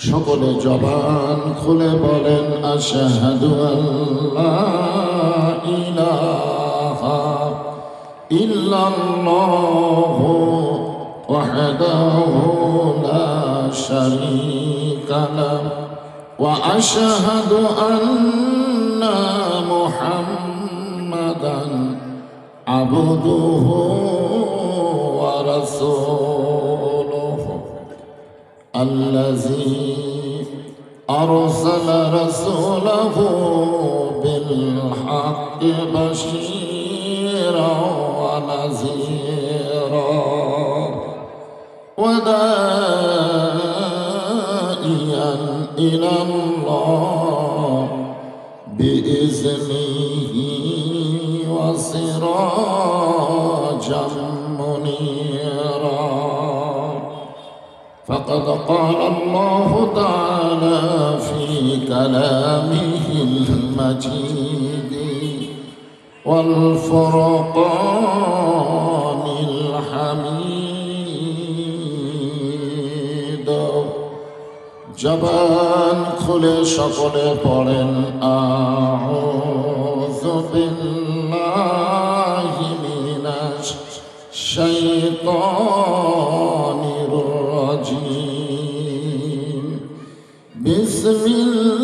সকলে জবান খুলে বলেন আশহাদু আল্লাহ ইলাহা ইল্লাল্লাহু ওয়াহদাহু লা الذي أرسل رسوله بالحق بشيرا ونذيرا وداعيا إلى الله بإذنه وسراجا فقد قال الله تعالى في كلامه المجيد والفرقان الحميد জবান খুলে সকলে পড়েন আউযু বিল্লাহি মিনাশ শাইতানির بسم الله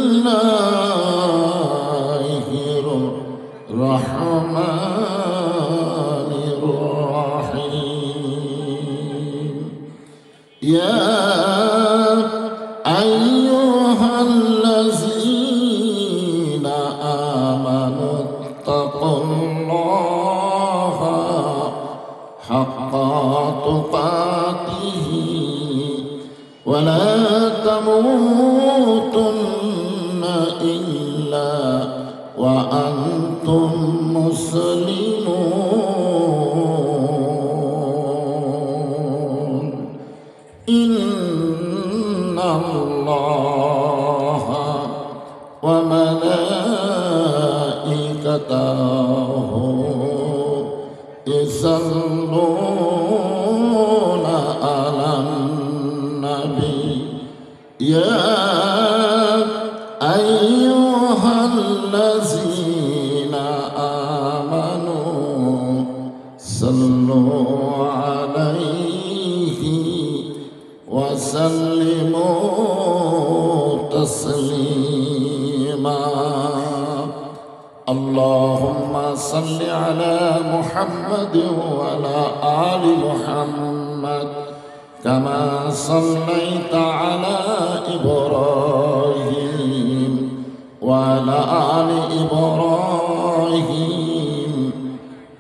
وملائكته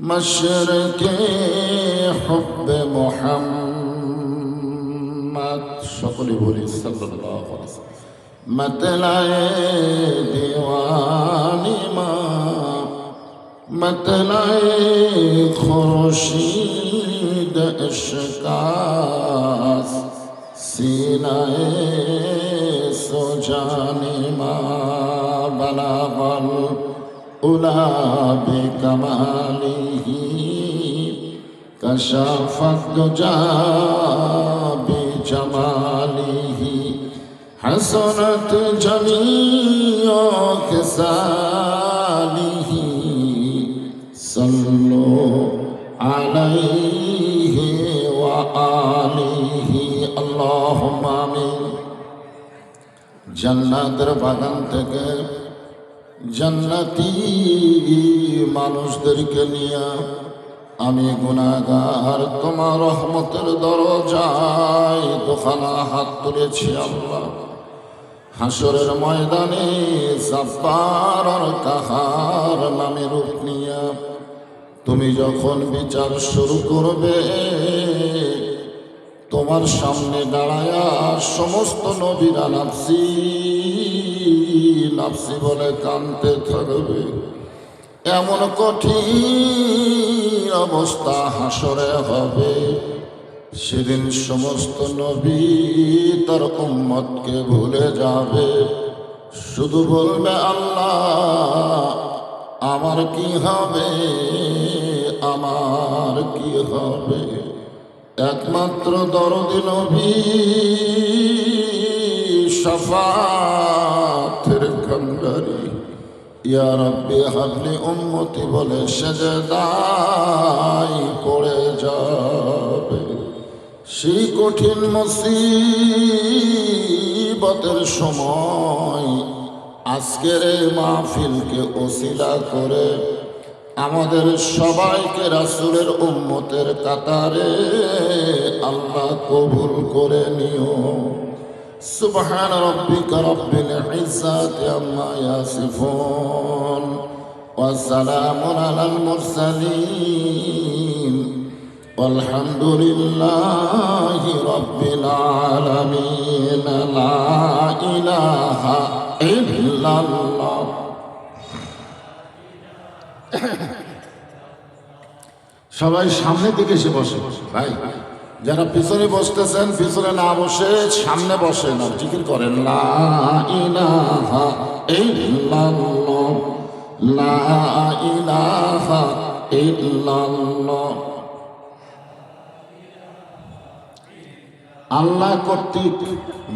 مشرق حب محمد. সকলে বলি সাল্লাল্লাহু আলাইহি ওয়াসাল্লাম। মতলায়ে দিওয়ানি মা। মতলায়ে খুরশিদ ইশকাস সিনায়ে সোজানি মা, বালাবাল उला बेकमाली कशफत जमाली हसनत जमियो किसाली सल्लो अलैहि व आलिहि আল্লাহুম্মা जन्नत জান্নাতের বাগান জান্নাতি মানুষদেরকে নিয়ে আমি গুণাগার তোমার রহমতের দরজায় দোকানা হাত তুলেছি আল্লাহ। হাসরের ময়দানে সাব্বার কাহার নামে রূপ নিয়া তুমি যখন বিচার শুরু করবে, তোমার সামনে দাঁড়ায়া সমস্ত নবীরা নাফসি নাফসি বলে কানতে থাকবে। এমন কঠিন অবস্থা হাসরে হবে। সেদিন সমস্ত নবী তার উম্মতকে ভুলে যাবে। শুধু বলবে, আল্লাহ, আমার কি হবে? আমার কি হবে? একমাত্র দরদি নবী কঙ্গারি ইয়া রব্বি হাবলি উম্মতি বলে সেজদাই পড়ে যাবে। সেই কঠিন মুসিবতের সময় আজকের মাহফিলকে ওসিলা করে আমাদের সবাইকে রাসুলের উম্মতের কাতারে আল্লাহ কবুল করে নিও। সুবহান রব্বিকা রব্বিল ইজ্জাতি আম্মা ইয়াসিফুন ওয়া সালামুন আলাল মুরসালিন والحمد لله رب العالمين لا إله إلا الله সবাই সামনের দিকে এসে বসে ভাই যারা পিছনে বসতেছেন, পিছনে না বসে সামনে বসেন আর জিকির করেন আল্লাহ কর্তৃক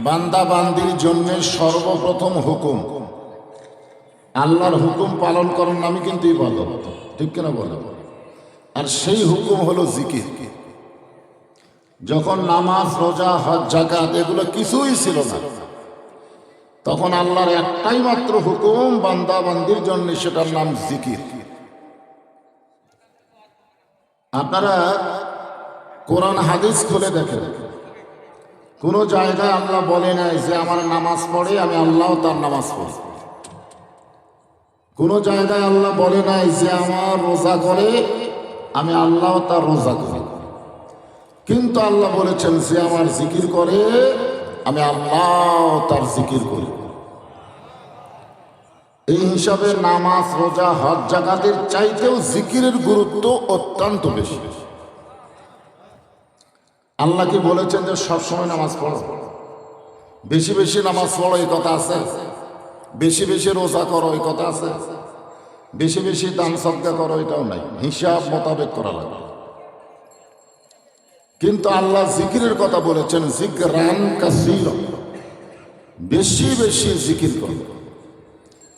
বান্দা বান্দির জন্য সর্বপ্রথম হুকুম। আল্লাহর হুকুম পালন করার নামই কিন্তু ঠিক কিনা বলে আর সেই হুকুম হলো জিকির। যখন নামাজ, রোজা, হজ জাকাত এগুলো কিছুই ছিল না, তখন আল্লাহর একটাই মাত্র হুকুম, বান্দা বান্দির জন্য সেটার নাম জিকির। আপনারা কোরআন, হাদিস খুলে দেখেন। কোন জায়গায় আল্লাহ বলে নাই যে আমার নামাজ পড়ে, আমি আল্লাহ তার নামাজ পড়ি। কোন জায়গায় আল্লাহ বলে নাই যে আমার রোজা করে আমি আল্লাহ তার রোজা করি। কিন্তু আল্লাহ বলেছেন, যে আমার জিকির করে, আমি আল্লাহ তার জিকির করি। এই হিসাবে নামাজ, রোজা, হজ জাগাতের চাইতেও জিকিরের গুরুত্ব অত্যন্ত বেশি। আল্লাহ কি বলেছেন যে, সবসময় নামাজ পড়ো। বেশি বেশি নামাজ পড়ো, এই কথা আছে। বেশি বেশি রোজা করো, এই কথা আছে। বেশি বেশি দান সদ্গা করো, এটাও নাই। হিসাব মোতাবেক করা লাগবে। কিন্তু আল্লাহ জিকিরের কথা বলেছেন জিকরান বেশি বেশি জিকির করো।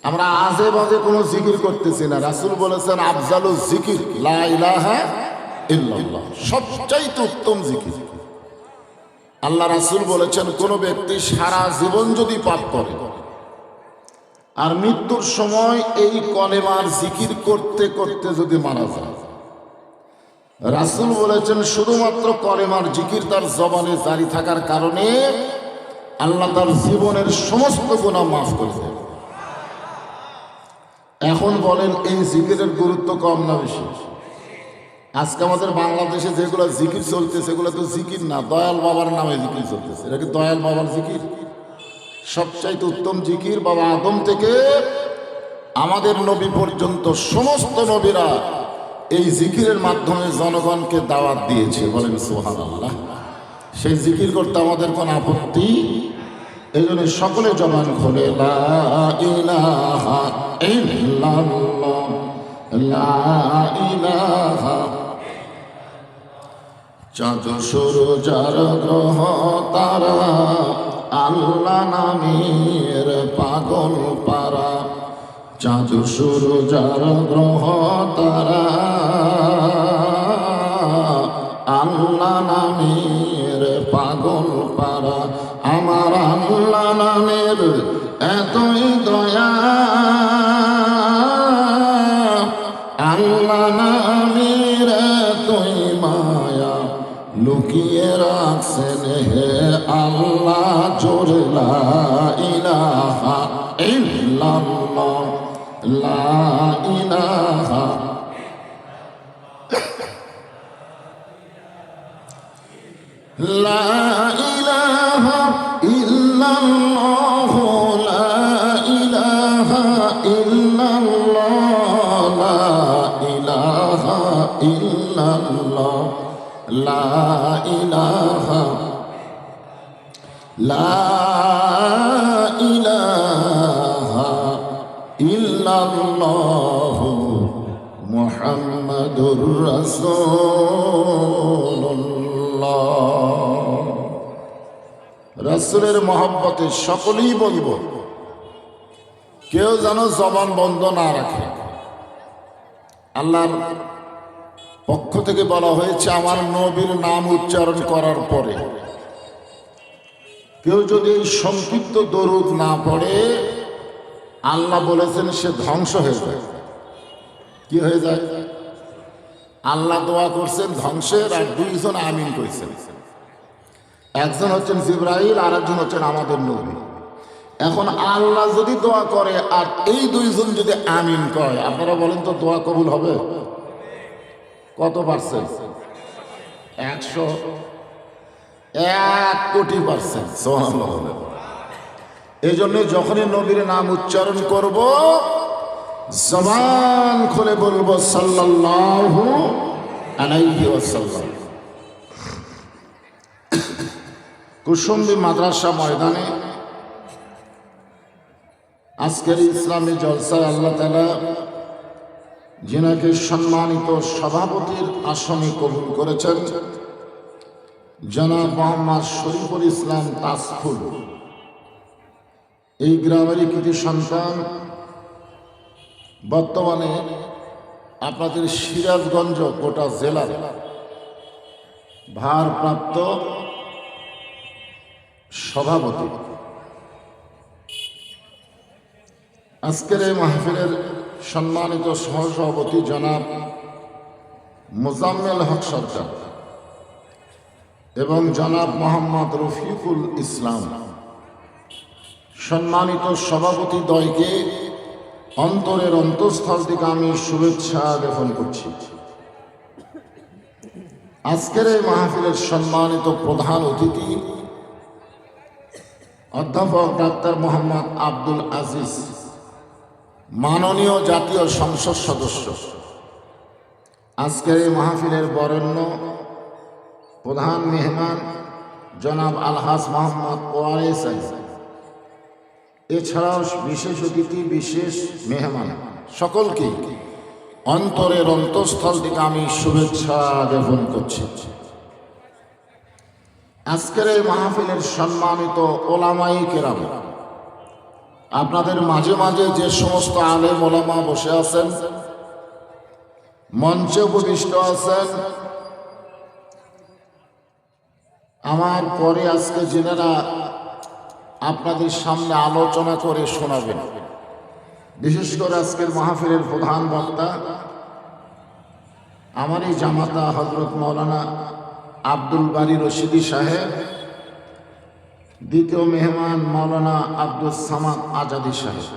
আমরা আজে বাজে কোনো জিকির করতেছি না। রাসুল বলেছেন, আফজালু জিকির সবচাইতে উত্তম জিকির। আল্লাহ রাসুল বলেছেন, কোন ব্যক্তি সারা জীবন যদি পাপ করে আর মৃত্যুর সময় এই কলেমার জিকির করতে করতে যদি মারা যায় রাসুল বলেছেন, শুধুমাত্র কলেমার জিকির তার জবানে জারি থাকার কারণে আল্লাহ তার জীবনের সমস্ত গুণা মাফ করে এখন বলেন, এই জিকিরের গুরুত্ব কম না বেশি? আজকে আমাদের বাংলাদেশে যেগুলো জিকির চলছে, সেগুলো তো জিকির না, দয়াল বাবার নামে জিকির চলতেছে। এটা কি দয়াল বাবার জিকির? সবচাইতে উত্তম জিকির বাবা আদম থেকে আমাদের নবী পর্যন্ত, সমস্ত নবীরা এই জিকিরের মাধ্যমে জনগণকে দাওয়াত দিয়েছে। বলেন সোহান আল্লাহ সেই জিকির করতে আমাদের কোন আপত্তি? এই জন্য সকলে জবান খোলে, লা ইলাহা ইল্লাল্লাহ, লা ইলাহা। চাঁদ গ্রহ, তারা আল্লাহ নামের পাগল পারা। চাঁদ যারা গ্রহ তারা আল্লাহ নামের পাগল পারা। আমার আল্লাহ নামের এতই দয়া লা ইলাহা লা ইলাহা ইল্লাল্লাহ মুহাম্মাদুর রাসূলুল্লাহ। রাসূলের মহব্বতে সকলেই বলব, কেউ যেন জবান বন্ধ না রাখে। আল্লাহর পক্ষ থেকে বলা হয়েছে, আমার নবীর নাম উচ্চারণ করার পরে। কেউ যদি এই সংক্ষিপ্ত দরুদ না পড়ে, আল্লাহ বলেছেন সে ধ্বংস হয়ে যায়। কি হয়ে যায়? আল্লাহ দোয়া করছেন ধ্বংসের আর দুইজন আমিন করেছেন। একজন হচ্ছেন জিব্রাইল আর একজন হচ্ছেন আমাদের নবী। এখন আল্লাহ যদি দোয়া করে আর এই দুইজন যদি আমিন কয়, আপনারা বলেন তো দোয়া কবুল হবে? কত পার্সেন্ট একশো এক কোটি পার্সেন্ট এই জন্য যখনই নবীর নাম উচ্চারণ করব জবান খুলে বলব সাল্লাল্লাহু আলাইহি ওয়াসাল্লাম। কুসুম্বি মাদ্রাসা ময়দানে আজকের ইসলামী জলসায় আল্লাহ তালা যিনাকে সম্মানিত সভাপতির আসনে কবুল করেছেন জনাব মোহাম্মদ শরীফুল ইসলাম তাসফুল। এই গ্রামেরই কৃতি সন্তান, বর্তমানে আপনাদের সিরাজগঞ্জ গোটা জেলার ভারপ্রাপ্ত সভাপতি। আজকের এই মাহফিলের সম্মানিত সহসভাপতি জনাব মোজাম্মেল হক সরকার এবং জনাব মোহাম্মদ রফিকুল ইসলাম। সম্মানিত সভাপতি দয়কে অন্তরের অন্তঃস্থল থেকে আমি শুভেচ্ছা জ্ঞাপন করছি। আজকের এই মাহফিলের সম্মানিত প্রধান অতিথি অধ্যাপক ডাক্তার মোহাম্মদ আব্দুল আজিজ মাননীয় জাতীয় সংসদ সদস্য। আজকের এই মাহফিলের বরেণ্য প্রধান মেহমান জনাব আলহাজ মোহাম্মদ ওয়ারেস এছাড়াও বিশেষ অতিথি, বিশেষ মেহমান সকলকে অন্তরের অন্তঃস্থল থেকে আমি শুভেচ্ছা জ্ঞাপন করছি। আজকের এই মাহফিলের সম্মানিত ওলামাই কেরাম আপনাদের মাঝে মাঝে যে সমস্ত আলে মোলামা বসে আছেন, মঞ্চে উপবিষ্ট আছেন, আমার পরে আজকে জেনেরা আপনাদের সামনে আলোচনা করে শোনাবেন। বিশেষ করে আজকের মাহফিলের প্রধান বক্তা আমার এই জামাতা হজরত মৌলানা আব্দুল বারি রশিদি সাহেব দ্বিতীয় মেহমান মৌলানা আব্দুল সামাদ আজাদি সাহেব।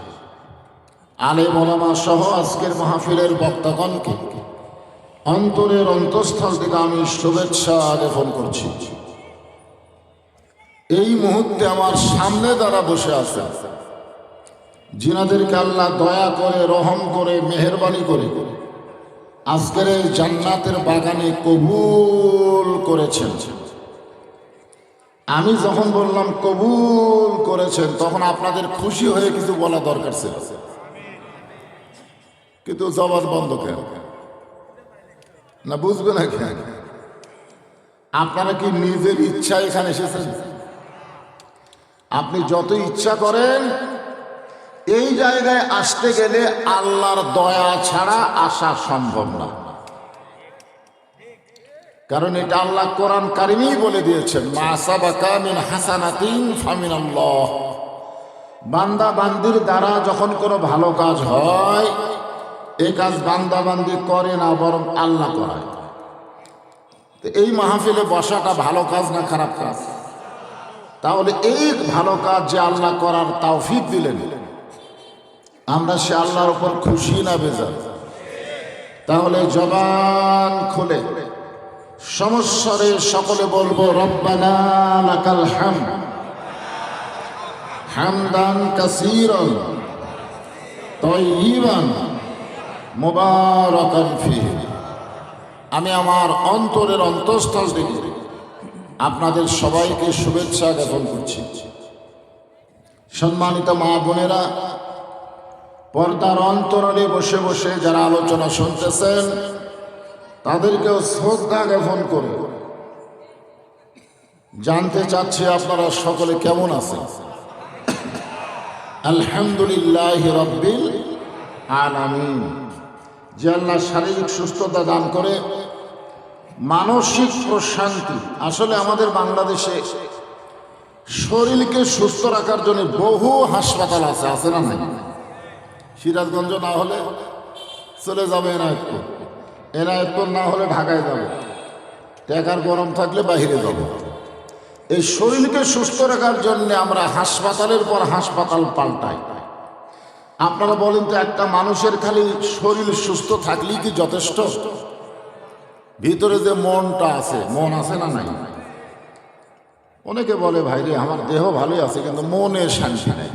আলে মৌলানা সহ আজকের মাহফিলের বক্তাগণকে অন্তরের অন্তঃস্থল থেকে আমি শুভেচ্ছা জ্ঞাপন করছি। এই মুহূর্তে আমার সামনে যারা বসে আছে জিনাদেরকে আল্লাহ দয়া করে, রহম করে, মেহরবানি করে আজকের এই জান্নাতের বাগানে কবুল করেছেন। আমি যখন বললাম কবুল করেছেন, তখন আপনাদের খুশি হয়ে কিছু বলা দরকার ছিল। কিন্তু জবাব বন্ধ কেন? না, বুঝবে না কেন? আপনারা কি নিজের ইচ্ছা এখানে এসেছেন? আপনি যত ইচ্ছা করেন, এই জায়গায় আসতে গেলে আল্লাহর দয়া ছাড়া আসা সম্ভব না। কারণ এটা আল্লাহ কোরআন কারিমেই বলে দিয়েছেন, মা সাবাকা মিন হাসানাতিন ফামিনাল্লাহ। বান্দা বান্দির দ্বারা যখন কোনো ভালো কাজ হয় এই কাজ বান্দা বান্দি করে না, বরং আল্লাহ করায়। তো এই মাহফিলে বসাটা ভালো কাজ না খারাপ কাজ? তাহলে এই ভালো কাজ যে আল্লাহ করার তাওফিক দিলেন, আমরা সে আল্লাহর উপর খুশি না বেজার? তাহলে জবান খুলে। সমস্যারে সকলে বলব, রব্বানা লাকাল হাম হামদান কাসীরান তয়্যিবান মুবারাকান ফিহি। আমি আমার অন্তরের অন্তঃস্থল থেকে আপনাদের সবাইকে শুভেচ্ছা জ্ঞাপন করছি। সম্মানিত মা বোনেরা, পর্দার অন্তরণে বসে বসে যারা আলোচনা শুনতেছেন তাদেরকেও শ্রদ্ধা জ্ঞাপন করে জানতে চাচ্ছি আপনারা সকলে কেমন আছেন? আলহামদুলিল্লাহ রব্বিল আলামিন। যে আল্লাহ শারীরিক সুস্থতা দান করে, মানসিক প্রশান্তি। আসলে আমাদের বাংলাদেশে শরীরকে সুস্থ রাখার জন্য বহু হাসপাতাল আছে আছে না নাই? সিরাজগঞ্জ না হলে চলে যাবে এনায়তপুর এনায়তপুর না হলে ঢাকায় যাব। টাকার গরম থাকলে বাহিরে যাব। এই শরীরকে সুস্থ রাখার জন্য আমরা হাসপাতালের পর হাসপাতাল পাল্টাই। আপনারা বলেন তো, একটা মানুষের খালি শরীর সুস্থ থাকলেই কি যথেষ্ট? ভিতরে যে মনটা আছে, মন আছে না নাই? অনেকে বলে ভাই রে আমার দেহ ভালোই আছে, কিন্তু মনের শান্তি নেই।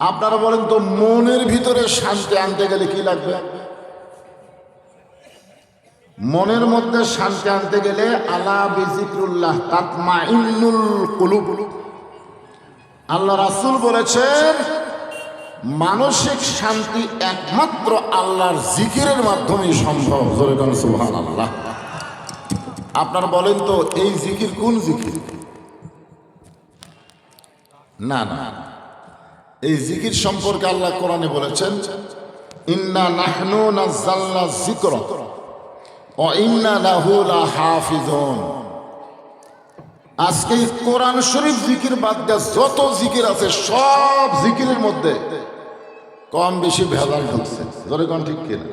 আপনারা বলেন তো, মনের ভিতরে শান্তি আনতে গেলে কি লাগবে? মনের মধ্যে শান্তি আনতে গেলে আলা বিজিক্রুল্লাহ তাতমা ইন্নুল আল্লাহ রাসুল বলেছেন, মানসিক শান্তি একমাত্র আল্লাহর জিকিরের মাধ্যমে সম্ভব। কোন আল্লাহ আপনারা বলেন তো, এই জিকির কোন জিকির? না না। এই জিকির সম্পর্কে আল্লাহ কোরআনে বলেছেন, ইন্না নাহনু নাযালনা যিকরা ও ইন্না লাহু লাহাফিজুন আজকে কোরআন শরীফ জিকির বাদ দিয়ে যত জিকির আছে, সব জিকিরের মধ্যে কম বেশি ভেজাল ঢুকছে। ধরে কোন ঠিক কিনা?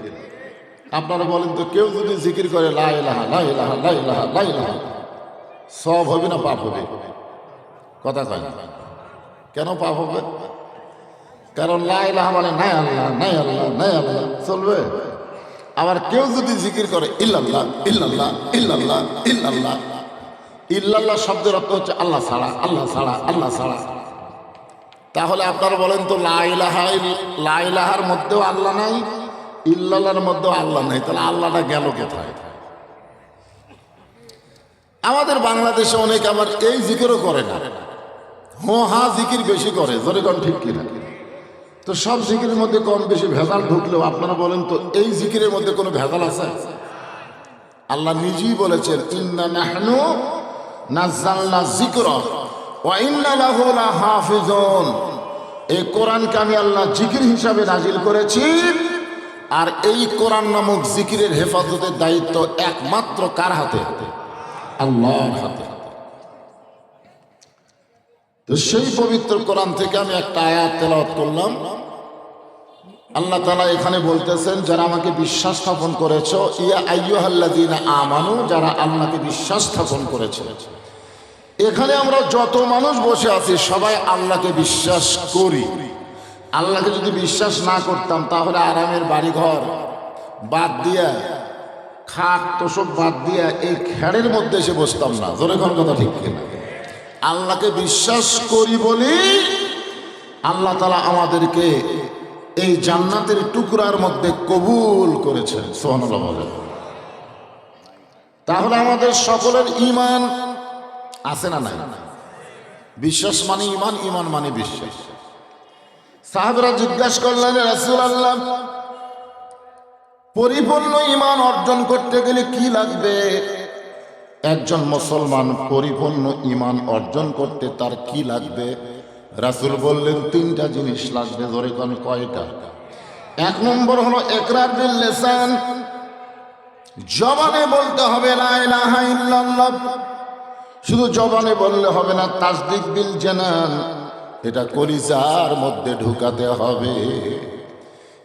আপনারা বলেন তো, কেউ যদি জিকির করে লাই লাহা লাই লাহা লাই লাহা লাই লাহা সব হবে না পাপ হবে? কথা কয়। কেন পাপ হবে? কারণ লাই লাহা মানে নাই আল্লাহ নাই আল্লাহ নাই আল্লাহ। চলবে? আবার কেউ যদি জিকির করে, ইল্লাল্লাহ ইল্লাল্লাহ ইল্লাল্লাহ ইল্লাল্লাহ। ইল্লাল্লাহ শব্দের অর্থ হচ্ছে, আল্লাহ ছাড়া আল্লাহ ছাড়া আল্লাহ ছাড়া। তাহলে আপনারা বলেন তো লাইলাহা লাইলাহার মধ্যেও আল্লাহ নাই, ইল্লাল্লাহর মধ্যেও আল্লাহ নাই। তাহলে আল্লাহটা গেল কোথায়? আমাদের বাংলাদেশে অনেক আবার এই জিকিরও করে না। হো হা জিকির বেশি করে, জোরে ঠিক কিনা? তো সব জিকিরের মধ্যে কম বেশি ভেজাল ঢুকলেও আপনারা বলেন তো, এই জিকিরের মধ্যে কোনো ভেজাল আছে? আল্লাহ নিজেই বলেছেন, ইন্না নাহনু ইন্না লাহু লাহাফিজুন। এই কোরআনকে আমি আল্লাহ জিকির হিসাবে নাজিল করেছি, আর এই কোরআন নামক জিকিরের হেফাজতের দায়িত্ব একমাত্র কার হাতে? আল্লাহর হাতে। তো সেই পবিত্র কোরআন থেকে আমি একটা আয়াত তেলাওয়াত করলাম। আল্লাহ তালা এখানে বলতেছেন, যারা আমাকে বিশ্বাস স্থাপন করেছ, ইয়া আইয়ুহাল্লাযীনা আমানু, যারা আল্লাহকে বিশ্বাস স্থাপন করেছে। এখানে আমরা যত মানুষ বসে আছি, সবাই আল্লাহকে বিশ্বাস করি। আল্লাহকে যদি বিশ্বাস না করতাম, তাহলে আরামের বাড়িঘর বাদ দিয়া, খাট তোষক বাদ দিয়া এই খেড়ের মধ্যে এসে বসতাম না। জোরে কোন কথা ঠিক কিনা? আল্লাহকে বিশ্বাস করি বলি আল্লাহ তালা আমাদেরকে এই জান্নাতের টুকরার মধ্যে কবুল করেছেন সোহানুল্লাহ তাহলে আমাদের সকলের ইমান আছে না নাই? বিশ্বাস মানে ইমান ইমান মানে বিশ্বাস। সাহাবরা জিজ্ঞাসা করলেন রাসূল আল্লাহ পরিপূর্ণ ইমান অর্জন করতে গেলে কি লাগবে? একজন মুসলমান পরিপূর্ণ ইমান অর্জন করতে তার কি লাগবে? রাসূল বললেন, তিনটা জিনিস লাগবে, ধরে কোন কয়টা? এক নম্বর হলো একরার লিসান। জবানে বলতে হবে শুধু জবানে বললে হবে না, তাসদিক বিল জানান। এটা কলিজার মধ্যে ঢুকাতে হবে।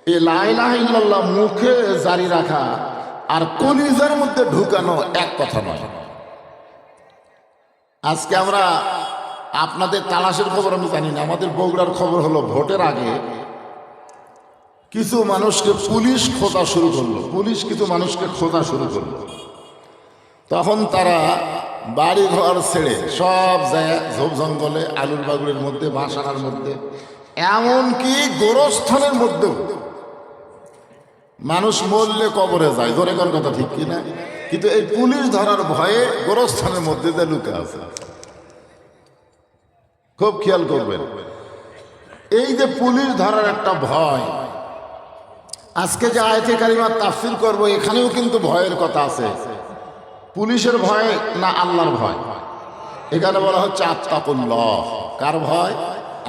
এ লা ইলাহা ইল্লাল্লাহ মুখে জারি রাখা আর কলিজার মধ্যে ঢুকানো এক কথা নয়। আজকে আমরা আপনাদের তালাশের খবর আমি জানি না। আমাদের বগুড়ার খবর হলো, ভোটের আগে কিছু মানুষকে পুলিশ খোঁজা শুরু করল। পুলিশ কিছু মানুষকে খোঁজা শুরু করল। তখন তারা বাড়ি ঘর ছেড়ে সব জায়গায় ঝোপ জঙ্গলে, আলুর বাগুড়ের মধ্যে বাসানার মধ্যে, এমনকি গোরস্থানের মধ্যেও মানুষ মরলে কবরে যায়। ধরে কথা ঠিক কিনা? কিন্তু এই পুলিশ ধরার ভয়ে গোরস্থানের মধ্যে যে লুকে আছে। খুব খেয়াল করবেন। এই যে পুলিশ ধরার একটা ভয়, আজকে যে আয়তে কারিমার তাফসিল করব, এখানেও কিন্তু ভয়ের কথা আছে। পুলিশের ভয় না আল্লাহর ভয়? এখানে বলা হচ্ছে, আত্মাকুল্লাহ। কার ভয়?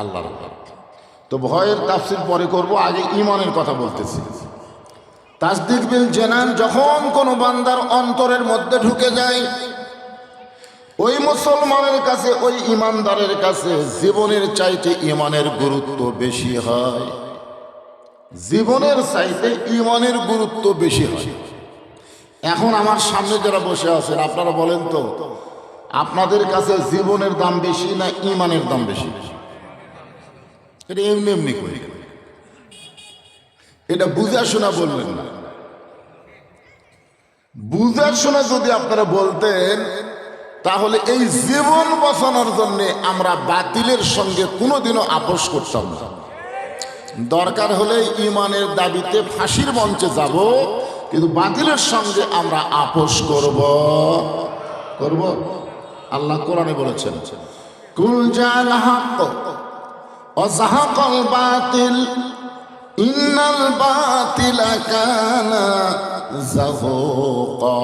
আল্লাহর তো ভয়ের তাফসিল পরে করব, আগে ইমানের কথা বলতেছি। তাসদিক বিল জেনান, যখন কোনো বান্দার অন্তরের মধ্যে ঢুকে যায় ওই মুসলমানের কাছে, ওই ইমানদারের কাছে জীবনের চাইতে ইমানের গুরুত্ব বেশি হয়। জীবনের চাইতে ইমানের গুরুত্ব বেশি হয়। এখন আমার সামনে যারা বসে আছেন, আপনারা বলেন তো, আপনাদের কাছে জীবনের দাম বেশি না ইমানের দাম বেশি? এটা এমনি এমনি করে। এটা বুঝা শোনা বললেন না। বুঝা শোনা যদি আপনারা বলতেন তাহলে এই জীবন বাঁচানোর জন্য আমরা বাতিলের সঙ্গে কোনোদিনও আপোষ করতাম না। দরকার হলে ইমানের দাবিতে ফাঁসির মঞ্চে যাব, কিন্তু বাতিলের সঙ্গে আমরা আপোষ করব। করব? আল্লাহ কোরআনে বলেছেন অজাহাকল বাতিল, ইন্নাল বাতিলা কানা জাহুকা।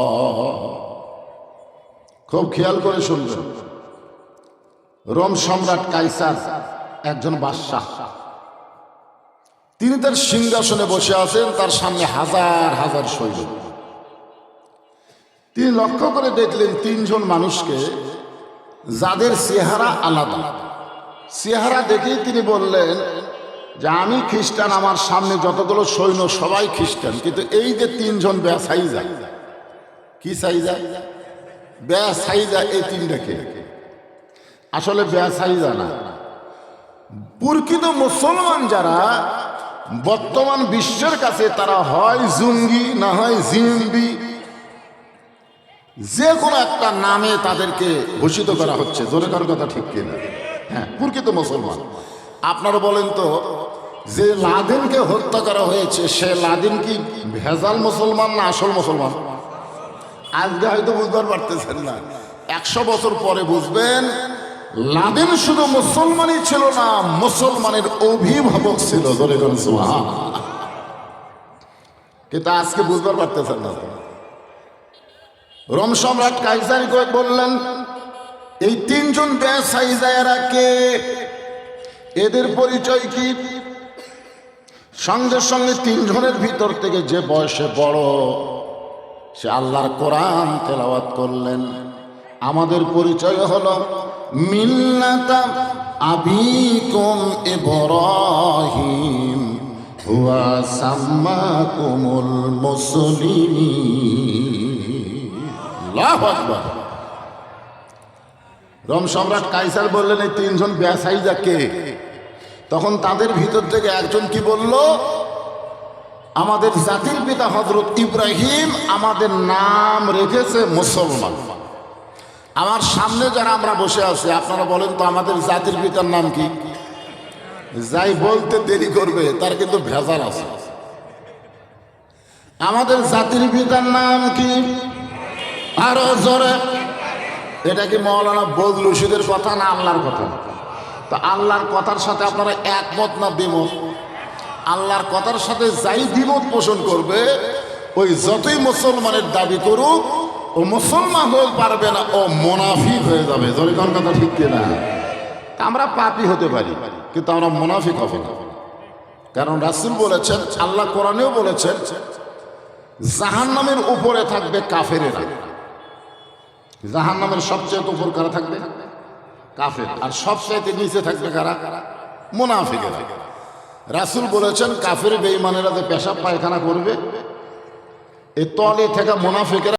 খুব খেয়াল করে শুনবেন। রোম সম্রাট কাইসার একজন বাদশাহ। তিনি তার সিংহাসনে বসে আছেন, তার সামনে হাজার হাজার সৈন্য। তিনি লক্ষ্য করে দেখলেন তিনজন মানুষকে যাদের চেহারা আলাদা। চেহারা দেখেই তিনি বললেন যে, আমি খ্রিস্টান, আমার সামনে যতগুলো সৈন্য, সবাই খ্রিস্টান। কিন্তু এই যে তিনজন ব্যাসাই যায়, কি সাইজা ব্যাসাইজা এই তিনটাকে। আসলে ব্যাসাইজা না। প্রকৃত মুসলমান যারা বর্তমান বিশ্বের কাছে তারা হয় জুঙ্গি, না হয় জিম্বি, যে কোনো একটা নামে তাদেরকে ঘোষিত করা হচ্ছে। জোরে কার কথা ঠিক কিনা? হ্যাঁ প্রকৃত মুসলমান। আপনারা বলেন তো, যে লাদেনকে হত্যা করা হয়েছে, সে লাদেন কি ভেজাল মুসলমান না আসল মুসলমান? আজকে হয়তো বুঝবার পারতেছেন না। একশো বছর পরে বুঝবেন, লাদেন শুধু মুসলমানই ছিল না, মুসলমানের অভিভাবক ছিল। কিন্তু আজকে বুঝবার পারতেছেন না। রোম সম্রাট কাইসারি বললেন, এই তিনজন কে? এদের পরিচয় কি? সঙ্গে সঙ্গে তিনজনের ভিতর থেকে যে বয়সে বড় সে আল্লাহর কোরআন তেলাওয়াত করলেন। আমাদের পরিচয় হলো, মিল্লাতা আবিকুম ইব্রাহিম, হুয়া সাম্মাকুমুল মুসলিমিন। আল্লাহু আকবার। রোম সম্রাট কাইসার বললেন, এই তিনজন ব্যাসাইজা কে? তখন তাদের ভিতর থেকে একজন কি বলল আমাদের জাতির পিতা হজরত ইব্রাহিম আমাদের নাম রেখেছে মুসলমান। আমার সামনে যারা আমরা বসে আছি, আপনারা বলেন তো আমাদের জাতির পিতার নাম কি? যাই বলতে দেরি করবে, তার কিন্তু ভেজাল আছে। আমাদের জাতির পিতার নাম কি? আরও জোরে। এটা কি মৌলানা বদলুশিদের কথা না আল্লাহর কথা? তো আল্লাহর কথার সাথে আপনারা একমত না দ্বিমত? আল্লাহর কথার সাথে যাই দ্বিমত পোষণ করবে, ওই যতই মুসলমানের দাবি করুক, ও মুসলমান হতে পারবে না, ও মোনাফিক হয়ে যাবে। জরিকন কথা ঠিক তা আমরা পাপি হতে পারি, কিন্তু আমরা মোনাফিক হব না। কারণ রাসুল বলেছেন, আল্লাহ কোরআনেও বলেছেন জাহান নামের উপরে থাকবে কাফেরেরা। জাহান নামের সবচেয়ে উপর কারা থাকবে? কাফের। আর সবচাইতে নিচে থাকবে কারা? মোনাফিকেরা। রাসুল বলেছেন কাফের বেঈমানেরা যে পেশাব পায়খানা করবে এ তলে থেকে মোনাফিকেরা